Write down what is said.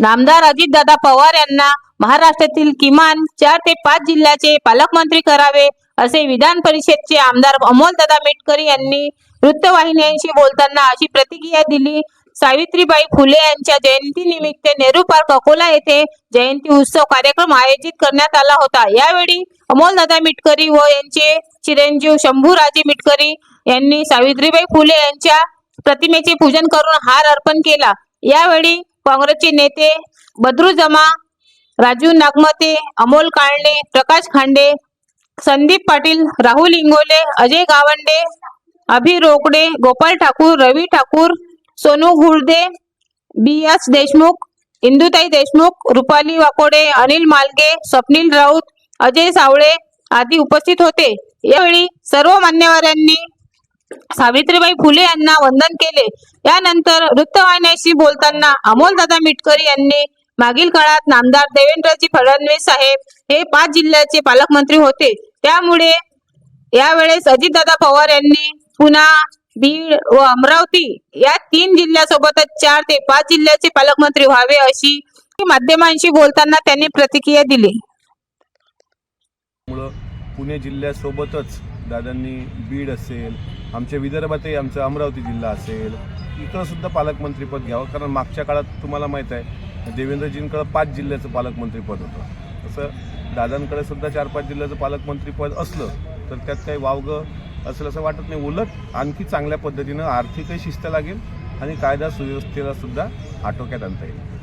नामदार अजितदादा पवार यांना महाराष्ट्रातील किमान चार ते पाच जिल्ह्याचे पालकमंत्री करावे असे विधान परिषदचे आमदार अमोलदादा मेटकरी यांनी वृत्तवाहिन्यांशी बोलताना अशी प्रतिक्रिया दिली. सावित्रीबाई फुले यांच्या जयंतीनिमित्त नेहरू पार्क अकोला येथे जयंती उत्सव कार्यक्रम आयोजित करण्यात आला होता. यावेळी अमोलदादा मिटकरी व यांचे चिरंजीव शंभूराजे मिटकरी यांनी सावित्रीबाई फुले यांच्या प्रतिमेचे पूजन करून हार अर्पण केला. यावेळी काँग्रेसचे नेते बद्रू जमा राजू नागमते अमोल काळणे प्रकाश खांडे संदीप पाटील राहुल इंगोले अजय गावंडे अभि रोकडे गोपाल ठाकूर रवी ठाकूर सोनू घुळदे बी एस देशमुख इंदुताई देशमुख रुपाली वाकोडे अनिल मालगे स्वप्नील राऊत अजय सावळे आदी उपस्थित होते. यावेळी सर्व मान्यवरांनी सावित्रीबाई फुले यांना वंदन केले. यानंतर वृत्तवाहिन्याशी बोलताना अमोलदादा मिटकरी यांनी मागील काळात नामदार देवेंद्रजी फडणवीस साहेब हे पाच जिल्ह्याचे पालकमंत्री होते. त्यामुळे यावेळेस अजितदादा पवार यांनी पुन्हा बीड व अमरावती या तीन जिल्ह्यासोबतच चार ते पाच जिल्ह्याचे पालकमंत्री व्हावे अशी माध्यमांशी बोलताना त्यांनी प्रतिक्रिया दिली. पुणे जिल्ह्यासोबतच दादांनी बीड असेल आमच्या विदर्भातही आमचा अमरावती जिल्हा असेल इकडं सुद्धा पालकमंत्रीपद घ्यावं कारण मागच्या काळात तुम्हाला माहीत आहे देवेंद्रजींकडं पाच जिल्ह्याचं पालकमंत्रीपद होतं. तसं दादांकडे सुद्धा चार पाच जिल्ह्याचं पालकमंत्रीपद असलं तर त्यात काही वावगं असेल असं वाटत नाही. उलट आणखी चांगल्या पद्धतीनं आर्थिकही शिस्त लागेल आणि कायदा सुव्यवस्थेला सुद्धा आटोक्यात आणता येईल.